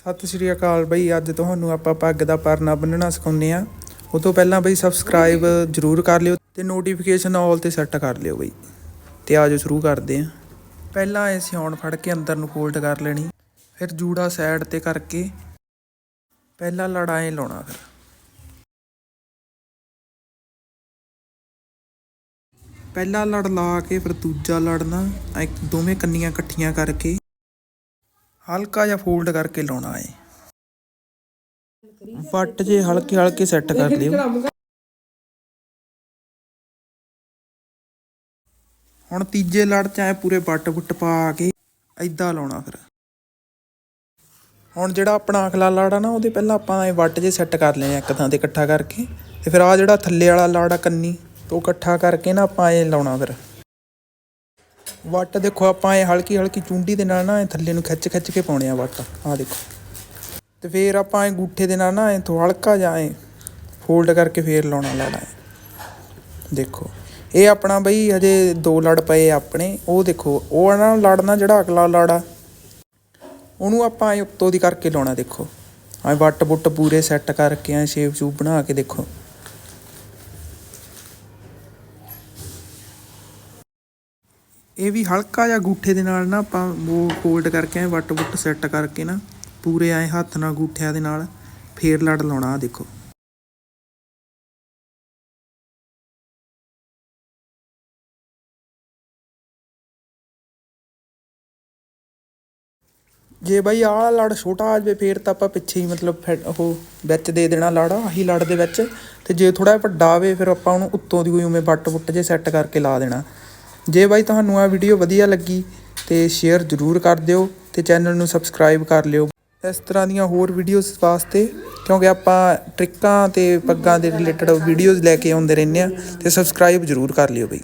ਸਤਿ ਸ਼੍ਰੀ ਅਕਾਲ ਬਈ, ਅੱਜ ਤੁਹਾਨੂੰ ਆਪਾਂ ਪੱਗ ਦਾ ਪਰਨਾ ਬੰਨਣਾ ਸਿਖਾਉਂਦੇ ਆ ਉਹ ਤੋਂ ਪਹਿਲਾਂ ਬਈ ਸਬਸਕ੍ਰਾਈਬ ਜਰੂਰ ਕਰ ਲਿਓ ਤੇ ਨੋਟੀਫਿਕੇਸ਼ਨ ਆਲ ਤੇ ਸੈੱਟ ਕਰ ਲਿਓ ਬਈ। ਤੇ ਆਜੋ ਸ਼ੁਰੂ ਕਰਦੇ ਆ ਪਹਿਲਾਂ ਇਹ ਸਿਉਣ ਫੜ ਕੇ ਅੰਦਰ ਨੂੰ ਫੋਲਡ ਕਰ ਲੈਣੀ। ਫਿਰ ਜੂੜਾ ਸਾਈਡ ਤੇ ਕਰਕੇ ਪਹਿਲਾਂ ਲੜਾਏ ਲਾਉਣਾ ਫਿਰ। ਪਹਿਲਾ ਲੜ ਲਾ ਕੇ ਫਿਰ ਦੂਜਾ ਲੜਨਾ। ਇੱਕ ਦੋਵੇਂ ਕੰਨੀਆਂ ਇਕੱਠੀਆਂ ਕਰਕੇ ਹਲਕਾ ਜਿਹਾ ਫੋਲਡ ਕਰਕੇ ਲਾਉਣਾ ਏ। ਵੱਟ ਜੇ ਹਲਕੇ ਹਲਕੇ ਸੈੱਟ ਕਰ ਲਿਓ। ਹੁਣ ਤੀਜੇ ਲੜ ਚ ਐ ਪੂਰੇ ਵੱਟ ਵੁੱਟ ਪਾ ਕੇ ਐਦਾਂ ਲਾਉਣਾ ਫਿਰ। ਹੁਣ ਜਿਹੜਾ ਆਪਣਾ ਅਗਲਾ ਲੜ ਆ ਨਾ ਉਹਦੇ ਪਹਿਲਾਂ ਆਪਾਂ ਇਹ ਵੱਟ ਜੇ ਸੈੱਟ ਕਰ ਲੈਣੇ ਇੱਕ ਥਾਂ ਤੇ ਇਕੱਠਾ ਕਰਕੇ। ਤੇ ਫਿਰ ਆ ਜਿਹੜਾ ਥੱਲੇ ਵਾਲਾ ਲੜ ਆ ਕੰਨੀ ਉਹ ਇਕੱਠਾ ਕਰਕੇ ਨਾ ਆਪਾਂ ਇਹ ਲਾਉਣਾ ਫਿਰ। ਵੱਟ ਦੇਖੋ ਆਪਾਂ ਇਹ ਹਲਕੀ ਹਲਕੀ ਚੁੰਡੀ ਦੇ ਨਾਲ ਨਾ ਇਹ ਥੱਲੇ ਨੂੰ ਖਿੱਚ ਖਿੱਚ ਕੇ ਪਾਉਣੇ ਆ ਵੱਟ। ਆ ਦੇਖੋ। ਤੇ ਫੇਰ ਆਪਾਂ ਇਹ ਗੂਠੇ ਦੇ ਨਾਲ ਨਾ ਇਹ ਥੋ ਹਲਕਾ ਜਾਂ ਇਹ ਫੋਲਡ ਕਰਕੇ ਫੇਰ ਲਾਉਣਾ ਲਾਣਾ ਹੈ ਦੇਖੋ। ਇਹ ਆਪਣਾ ਬਈ ਹਜੇ ਦੋ ਲੜ ਪਏ ਆਪਣੇ। ਉਹ ਦੇਖੋ, ਉਹ ਨਾਲ ਲੜਨਾ ਜਿਹੜਾ ਅਗਲਾ ਲੜਾ ਉਹਨੂੰ ਆਪਾਂ ਇਹ ਉੱਤੋਂ ਦੀ ਕਰਕੇ ਲਾਉਣਾ ਦੇਖੋ। ਐ ਵੱਟ ਬੁੱਟ ਪੂਰੇ ਸੈੱਟ ਕਰਕੇ ਐ ਸ਼ੇਪ ਸ਼ੂਪ ਬਣਾ ਕੇ ਦੇਖੋ। ਇਹ ਵੀ ਹਲਕਾ ਜਿਹਾ ਗੂਠੇ ਦੇ ਨਾਲ ਨਾ ਆਪਾਂ ਉਹ ਫੋਲਡ ਕਰਕੇ ਐ ਵੱਟ ਵੁੱਟ ਸੈੱਟ ਕਰਕੇ ਨਾ ਪੂਰੇ ਐ ਹੱਥ ਨਾਲ ਗੂਠਿਆਂ ਦੇ ਨਾਲ ਫੇਰ ਲੜ ਲਾਉਣਾ ਆ ਦੇਖੋ। ਜੇ ਬਾਈ ਆਹ ਲੜ ਛੋਟਾ ਆ ਜਾਵੇ, ਫੇਰ ਤਾਂ ਆਪਾਂ ਪਿੱਛੇ ਹੀ ਮਤਲਬ ਫਿਰ ਉਹ ਵਿੱਚ ਦੇ ਦੇਣਾ ਲੜ, ਆਹੀ ਲੜ ਦੇ ਵਿੱਚ। ਤੇ ਜੇ ਥੋੜਾ ਵੱਡਾ ਆਵੇ, ਫਿਰ ਆਪਾਂ ਉਹਨੂੰ ਉੱਤੋਂ ਦੀ ਕੋਈ ਉਵੇਂ ਵੱਟ ਵੁੱਟ ਜੇ ਸੈੱਟ ਕਰਕੇ ਲਾ ਦੇਣਾ। ਜੇ ਬਾਈ ਤੁਹਾਨੂੰ ਆ ਵੀਡੀਓ ਵਧੀਆ ਲੱਗੀ ਤੇ ਸ਼ੇਅਰ ਜ਼ਰੂਰ ਕਰ ਦਿਓ ਤੇ ਚੈਨਲ ਨੂੰ ਸਬਸਕ੍ਰਾਈਬ ਕਰ ਲਿਓ। ਇਸ ਤਰ੍ਹਾਂ ਦੀਆਂ ਹੋਰ ਵੀਡੀਓਜ਼ ਵਾਸਤੇ ਕਿਉਂਕਿ ਆਪਾਂ ਟ੍ਰਿਕਾਂ ਤੇ ਪੱਗਾਂ ਦੇ ਰਿਲੇਟਡ ਵੀਡੀਓਜ਼ ਲੈ ਕੇ ਆਉਂਦੇ ਰਹਿੰਦੇ ਆ ਤੇ ਸਬਸਕ੍ਰਾਈਬ ਜ਼ਰੂਰ ਕਰ ਲਿਓ ਬਈ।